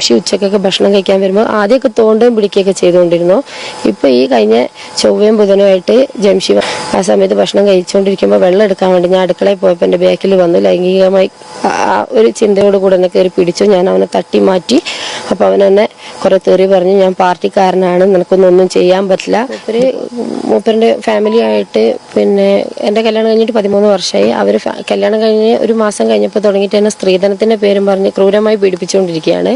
പക്ഷേ ഉച്ചക്കൊക്കെ ഭക്ഷണം കഴിക്കാൻ വരുമ്പോൾ ആദ്യമൊക്കെ തോണ്ടും പിടിക്കുകയൊക്കെ ചെയ്തുകൊണ്ടിരുന്നു. ഇപ്പോൾ ഈ കഴിഞ്ഞ ചൊവ്വയും ബുധനുമായിട്ട് ജംഷി ആ സമയത്ത് ഭക്ഷണം കഴിച്ചുകൊണ്ടിരിക്കുമ്പോൾ വെള്ളം എടുക്കാൻ വേണ്ടി ഞാൻ അടുക്കളയിൽ പോയപ്പോൾ എന്റെ ബാക്കിൽ വന്നു. ലൈംഗികമായി ഒരു ചിന്തയോട് കൂടെ എന്നെ കയറി പിടിച്ചു. ഞാൻ അവനെ തട്ടി മാറ്റി. അപ്പോൾ അവൻ എന്നെ കുറെ തെറി പറഞ്ഞു. ഞാൻ പാർട്ടിക്കാരനാണ്. നിനക്കൊന്നും ചെയ്യാൻ പറ്റില്ല. മൂപ്പറിന്റെ ഫാമിലി ആയിട്ട് പിന്നെ എന്റെ കല്യാണം കഴിഞ്ഞിട്ട് പതിമൂന്ന് വർഷമായി. അവർ കല്യാണം കഴിഞ്ഞ് ഒരു മാസം കഴിഞ്ഞപ്പോൾ തുടങ്ങിയിട്ട് എന്നെ സ്ത്രീധനത്തിന്റെ പേരും പറഞ്ഞ് ക്രൂരമായി പീഡിപ്പിച്ചുകൊണ്ടിരിക്കുകയാണ്.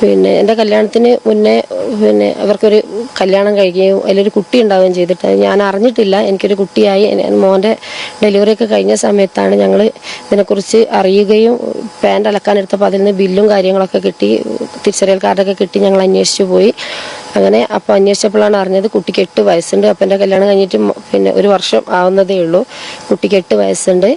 പിന്നെ എന്റെ കല്യാണത്തിന് മുന്നേ പിന്നെ അവർക്കൊരു കല്യാണം കഴിക്കുകയും അതിലൊരു കുട്ടി ഉണ്ടാവുകയും ചെയ്തിട്ട് ഞാൻ അറിഞ്ഞിട്ടില്ല. എനിക്കൊരു കുട്ടിയായി. മോന്റെ ഡെലിവറി ഒക്കെ കഴിഞ്ഞ സമയത്താണ് ഞങ്ങൾ ഇതിനെക്കുറിച്ച് അറിയുകയും പാന്റ് അലക്കാനെടുത്തപ്പോൾ അതിൽ നിന്ന് ബില്ലും കാര്യങ്ങളൊക്കെ കിട്ടി തിരിച്ചറിയൽ കാർഡൊക്കെ കിട്ടി ഞങ്ങൾ അന്വേഷിച്ചു പോയി. അങ്ങനെ അപ്പോൾ അന്വേഷിച്ചപ്പോഴാണ് അറിഞ്ഞത് കുട്ടിക്ക് എട്ട് വയസ്സുണ്ട്. അപ്പം എന്റെ കല്യാണം കഴിഞ്ഞിട്ട് പിന്നെ ഒരു വർഷം ആവുന്നതേ ഉള്ളൂ. കുട്ടിക്ക് എട്ട് വയസ്സുണ്ട്.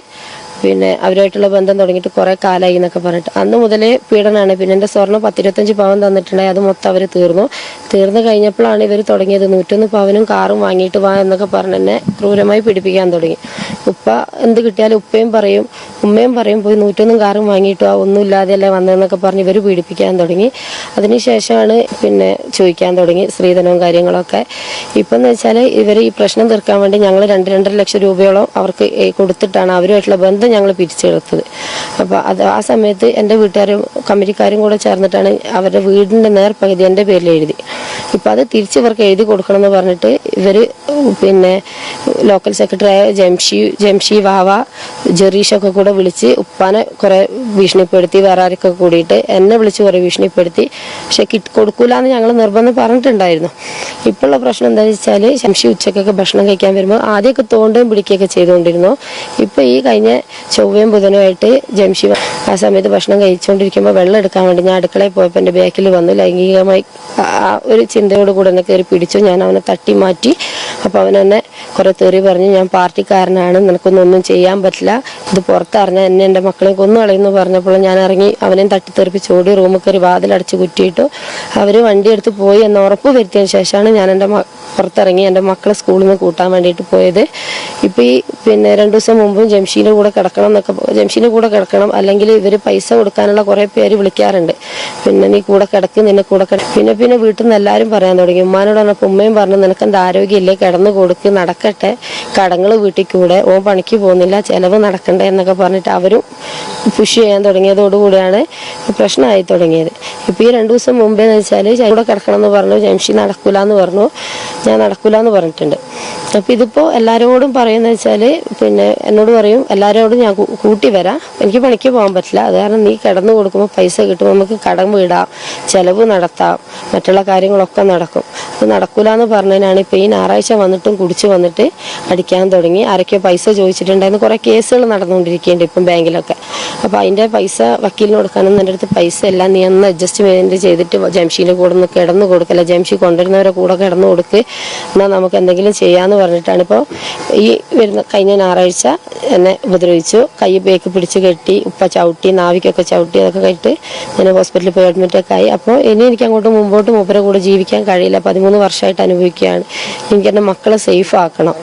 പിന്നെ അവരുമായിട്ടുള്ള ബന്ധം തുടങ്ങിയിട്ട് കുറേ കാലമായി എന്നൊക്കെ പറഞ്ഞിട്ട്. അന്ന് മുതലേ പീഡനമാണ് പിന്നെ എന്റെ സ്വർണം പത്തിരുപത്തഞ്ച് പവൻ തന്നിട്ടുണ്ടായി. അത് മൊത്തം അവർ തീർന്നു. തീർന്നു കഴിഞ്ഞപ്പോഴാണ് ഇവർ തുടങ്ങിയത് നൂറ്റൊന്ന് പവനും കാറും വാങ്ങിയിട്ട് വാ എന്നൊക്കെ പറഞ്ഞ് എന്നെ ക്രൂരമായി പീഡിപ്പിക്കാൻ തുടങ്ങി. ഉപ്പ എന്ത് കിട്ടിയാലും ഉപ്പയും പറയും ഉമ്മയും പറയും പോയി നൂറ്റൊന്നും കാറും വാങ്ങിയിട്ട് ആ ഒന്നും ഇല്ലാതെയല്ലേ വന്നതെന്നൊക്കെ പറഞ്ഞ് ഇവർ പീഡിപ്പിക്കാൻ തുടങ്ങി. അതിനുശേഷമാണ് പിന്നെ ചോദിക്കാൻ തുടങ്ങി സ്ത്രീധനവും കാര്യങ്ങളൊക്കെ. ഇപ്പം എന്ന് വെച്ചാൽ ഇവർ ഈ പ്രശ്നം തീർക്കാൻ വേണ്ടി ഞങ്ങൾ രണ്ട് രണ്ടര ലക്ഷം രൂപയോളം അവർക്ക് കൊടുത്തിട്ടാണ് അവരുമായിട്ടുള്ള ബന്ധം ഞങ്ങൾ പിരിച്ചെടുത്തത്. അപ്പോൾ അത് ആ സമയത്ത് എന്റെ വീട്ടുകാരും കമ്പനിക്കാരും കൂടെ ചേർന്നിട്ടാണ് അവരുടെ വീടിന്റെ നേർപകുതി എന്റെ പേരിൽ എഴുതി. ഇപ്പം അത് തിരിച്ച് ഇവർക്ക് എഴുതി കൊടുക്കണം എന്ന് പറഞ്ഞിട്ട് ഇവർ പിന്നെ ലോക്കൽ സെക്രട്ടറി ജംഷി ജംഷി വാവ ജെറീഷൊക്കെ കൂടെ വിളിച്ച് ഉപ്പാനെ കുറെ ഭീഷണിപ്പെടുത്തി വേറെ ആരൊക്കെ കൂടിയിട്ട് എന്നെ വിളിച്ച് കുറെ ഭീഷണിപ്പെടുത്തി. പക്ഷെ കിട്ട് കൊടുക്കൂല എന്ന് ഞങ്ങൾ നിർബന്ധം പറഞ്ഞിട്ടുണ്ടായിരുന്നു. ഇപ്പോഴുള്ള പ്രശ്നം എന്താണെന്ന് വെച്ചാൽ ശംഷി ഉച്ചക്കൊക്കെ ഭക്ഷണം കഴിക്കാൻ വരുമ്പോൾ ആദ്യമൊക്കെ തോണ്ടുകയും പിടിക്കുകയൊക്കെ ചെയ്തുകൊണ്ടിരുന്നു. ഇപ്പോൾ ഈ കഴിഞ്ഞ ചൊവ്വയും ബുധനുമായിട്ട് ജംഷി ആ സമയത്ത് ഭക്ഷണം കഴിച്ചുകൊണ്ടിരിക്കുമ്പോൾ വെള്ളം എടുക്കാൻ വേണ്ടി ഞാൻ അടുക്കളയിൽ പോയപ്പോൾ എന്റെ ബാക്കിൽ വന്നു. ലൈംഗികമായി ഒരു ചിന്തയോട് കൂടെ എന്നെ കയറി പിടിച്ചു. ഞാൻ അവനെ തട്ടി മാറ്റി അപ്പോൾ അവൻ എന്നെ കുറെ തെറി പറഞ്ഞു. ഞാൻ പാർട്ടിക്കാരനാണ്. നിനക്കൊന്നും ഒന്നും ചെയ്യാൻ പറ്റില്ല. ഇത് പുറത്തറിഞ്ഞാൽ എന്നെ എന്റെ മക്കളെ കൊന്നു കളയുന്നു പറഞ്ഞപ്പോൾ ഞാൻ ഇറങ്ങി അവനെയും തട്ടിത്തെറിപ്പിച്ച് ഓടി റൂമിൽ കയറി വാതിലടച്ച് കുറ്റിയിട്ടു. അവർ വണ്ടി എടുത്ത് പോയി എന്ന് ഉറപ്പ് വരുത്തിയതിന് ശേഷമാണ് ഞാൻ എന്റെ പുറത്തിറങ്ങി എന്റെ മക്കളെ സ്കൂളിൽ നിന്ന് കൂട്ടാൻ വേണ്ടിയിട്ട് പോയത്. ഇപ്പോൾ ഈ പിന്നെ രണ്ട് ദിവസം മുമ്പും ജംഷീന്റെ കൂടെ കിടക്കണം എന്നൊക്കെ ജംഷീന്റെ കൂടെ കിടക്കണം. അല്ലെങ്കിൽ ഇവർ പൈസ കൊടുക്കാനുള്ള കുറേ പേര് വിളിക്കാറുണ്ട്. പിന്നെ നീ കൂടെ കിടക്ക് നിന്നെ കൂടെ കിടക്ക്. പിന്നെ പിന്നെ വീട്ടിൽ നിന്ന് എല്ലാവരും പറയാൻ തുടങ്ങി. ഉമ്മാനോട് പറഞ്ഞപ്പോൾ ഉമ്മയും പറഞ്ഞു നിനക്ക് ആരോഗ്യമില്ലേ? കിടന്നു കൊടുക്ക് നടക്കട്ടെ. കടങ്ങൾ വീട്ടിൽ കൂടെ. ഓൻ പണിക്ക് പോകുന്നില്ല ചിലവ് നടക്കണ്ടേ എന്നൊക്കെ പറഞ്ഞിട്ട് അവരും പുഷ് ചെയ്യാൻ തുടങ്ങിയതോടുകൂടിയാണ് പ്രശ്നമായി തുടങ്ങിയത്. ഇപ്പോൾ ഈ രണ്ടു ദിവസം മുമ്പേ എന്ന് വെച്ചാൽ കൂടെ കിടക്കണം എന്ന് പറഞ്ഞു. ജംഷി നടക്കൂല എന്ന് പറഞ്ഞു. ഞാൻ നടക്കൂല എന്ന് പറഞ്ഞിട്ടുണ്ട്. അപ്പോൾ ഇതിപ്പോൾ എല്ലാവരോടും പറയുന്നത് വെച്ചാൽ പിന്നെ എന്നോട് പറയും എല്ലാവരോടും ഞാൻ കൂട്ടി വരാം. എനിക്ക് പണിക്ക് പോകാൻ പറ്റില്ല. അത് കാരണം നീ കിടന്നു കൊടുക്കുമ്പോൾ പൈസ കിട്ടുമ്പോൾ നമുക്ക് കടം വീടാം ചെലവ് നടത്താം മറ്റുള്ള കാര്യങ്ങളൊക്കെ നടക്കും. അത് നടക്കൂല എന്ന് പറഞ്ഞതിനാണ് ഇപ്പോൾ ഈ ഞായറാഴ്ച വന്നിട്ടും കുടിച്ചു വന്നിട്ട് അടിക്കാൻ തുടങ്ങി. ആരൊക്കെയോ പൈസ ചോദിച്ചിട്ടുണ്ടായിരുന്നു. കുറേ കേസുകൾ നടന്നുകൊണ്ടിരിക്കുന്നുണ്ട് ഇപ്പം ബാങ്കിലൊക്കെ. അപ്പോൾ അതിന്റെ പൈസ വക്കീലിന് കൊടുക്കാനൊന്നും എന്റെ അടുത്ത് പൈസ എല്ലാം നീ ഒന്ന് അഡ്ജസ്റ്റ്മെന്റ് ചെയ്തിട്ട് ജംഷീന്റെ കൂടെ ഒന്ന് കിടന്നു കൊടുക്കല്ല ജംഷി കൊണ്ടുവരുന്നവരെ കൂടെ കിടന്നു കൊടുക്ക്. എന്നാൽ നമുക്ക് എന്തെങ്കിലും ചെയ്യാമെന്ന് പറഞ്ഞിട്ടാണ് ഇപ്പോൾ ഈ വരുന്ന കഴിഞ്ഞ ഞായറാഴ്ച എന്നെ ഉപദ്രവിച്ചു. കൈ ബേക്ക് പിടിച്ച് കെട്ടി ഉപ്പ ചവിട്ടി നാവിക്കൊക്കെ ചവിട്ടി അതൊക്കെ കഴിഞ്ഞിട്ട് ഞാൻ ഹോസ്പിറ്റലിൽ പോയി അഡ്മിറ്റൊക്കെ ആയി. അപ്പോൾ ഇനി എനിക്ക് അങ്ങോട്ട് മുമ്പോട്ട് മൂപ്പരെ കൂടെ ജീവിക്കാൻ കഴിയില്ല. പതിമൂന്ന് വർഷമായിട്ട് അനുഭവിക്കുകയാണ്. എനിക്ക് എന്റെ മക്കളെ സേഫ് ആക്കണം.